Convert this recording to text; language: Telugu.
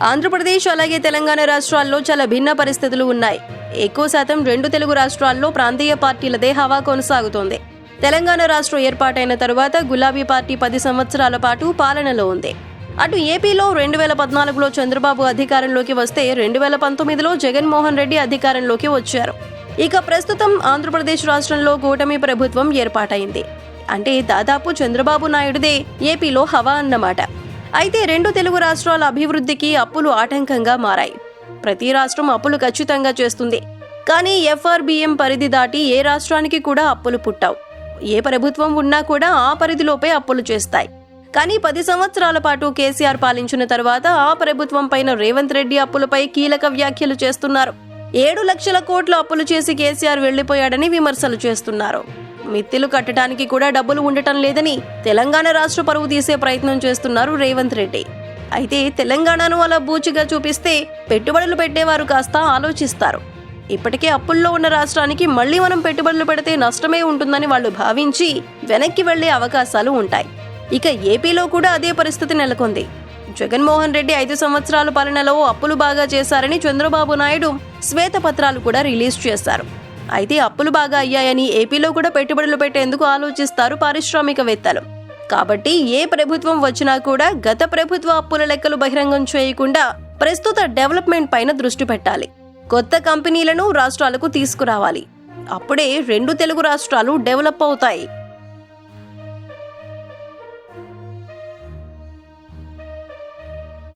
ఆంధ్రప్రదేశ్ అలాగే తెలంగాణ రాష్ట్రాల్లో చాలా భిన్న పరిస్థితులు ఉన్నాయి. ఎక్కువ శాతం రెండు తెలుగు రాష్ట్రాల్లో ప్రాంతీయ పార్టీలదే హవా కొనసాగుతోంది. తెలంగాణ రాష్ట్రం ఏర్పాటైన తరువాత గులాబీ పార్టీ పది సంవత్సరాల పాటు పాలనలో ఉంది. అటు ఏపీలో రెండు వేల పద్నాలుగులో చంద్రబాబు అధికారంలోకి వస్తే రెండు వేల పంతొమ్మిదిలో జగన్మోహన్ రెడ్డి అధికారంలోకి వచ్చారు. ఇక ప్రస్తుతం ఆంధ్రప్రదేశ్ రాష్ట్రంలో కూటమి ప్రభుత్వం ఏర్పాటైంది. అంటే దాదాపు చంద్రబాబు నాయుడుదే ఏపీలో హవా అన్నమాట. అయితే రెండు తెలుగు రాష్ట్రాల అభివృద్ధికి అప్పులు ఆటంకంగా మారాయి. ప్రతి రాష్ట్రం అప్పులు ఖచ్చితంగా చేస్తుంది. కానీ ఎఫ్ఆర్బిఎం పరిధి దాటి ఏ రాష్ట్రానికి కూడా అప్పులు పుట్టావు. ఏ ప్రభుత్వం ఉన్నా కూడా ఆ పరిధిలోపే అప్పులు చేస్తాయి. కానీ పది సంవత్సరాల పాటు కేసీఆర్ పాలించిన తర్వాత ఆ ప్రభుత్వం పైన రేవంత్ రెడ్డి అప్పులపై కీలక వ్యాఖ్యలు చేస్తున్నారు. ఏడు లక్షల కోట్లు అప్పులు చేసి కేసీఆర్ వెళ్ళిపోయాడని విమర్శలు చేస్తున్నారు. మిత్తిలు కట్టడానికి కూడా డబ్బులు ఉండటం లేదని తెలంగాణ రాష్ట్ర పరువు తీసే ప్రయత్నం చేస్తున్నారు రేవంత్ రెడ్డి. అయితే తెలంగాణను అలా బూచిగా చూపిస్తే పెట్టుబడులు పెట్టేవారు కాస్త ఆలోచిస్తారు. ఇప్పటికే అప్పుల్లో ఉన్న రాష్ట్రానికి మళ్ళీ మనం పెట్టుబడులు పెడితే నష్టమే ఉంటుందని వాళ్ళు భావించి వెనక్కి వెళ్ళే అవకాశాలు ఉంటాయి. ఇక ఏపీలో కూడా అదే పరిస్థితి నెలకొంది. జగన్మోహన్ రెడ్డి ఐదు సంవత్సరాల పాలనలో అప్పులు బాగా చేశారని చంద్రబాబు నాయుడు శ్వేతపత్రాలు కూడా రిలీజ్ చేశారు. అయితే అప్పులు బాగా అయ్యాయని ఏపీలో కూడా పెట్టుబడులు పెట్టేందుకు ఆలోచిస్తారు పారిశ్రామికవేత్తలు. కాబట్టి ఏ ప్రభుత్వం వచ్చినా కూడా గత ప్రభుత్వ అప్పుల లెక్కలు బహిరంగం చేయకుండా ప్రస్తుత డెవలప్మెంట్ పైన దృష్టి పెట్టాలి. కొత్త కంపెనీలను రాష్ట్రాలకు తీసుకురావాలి. అప్పుడే రెండు తెలుగు రాష్ట్రాలు డెవలప్ అవుతాయి.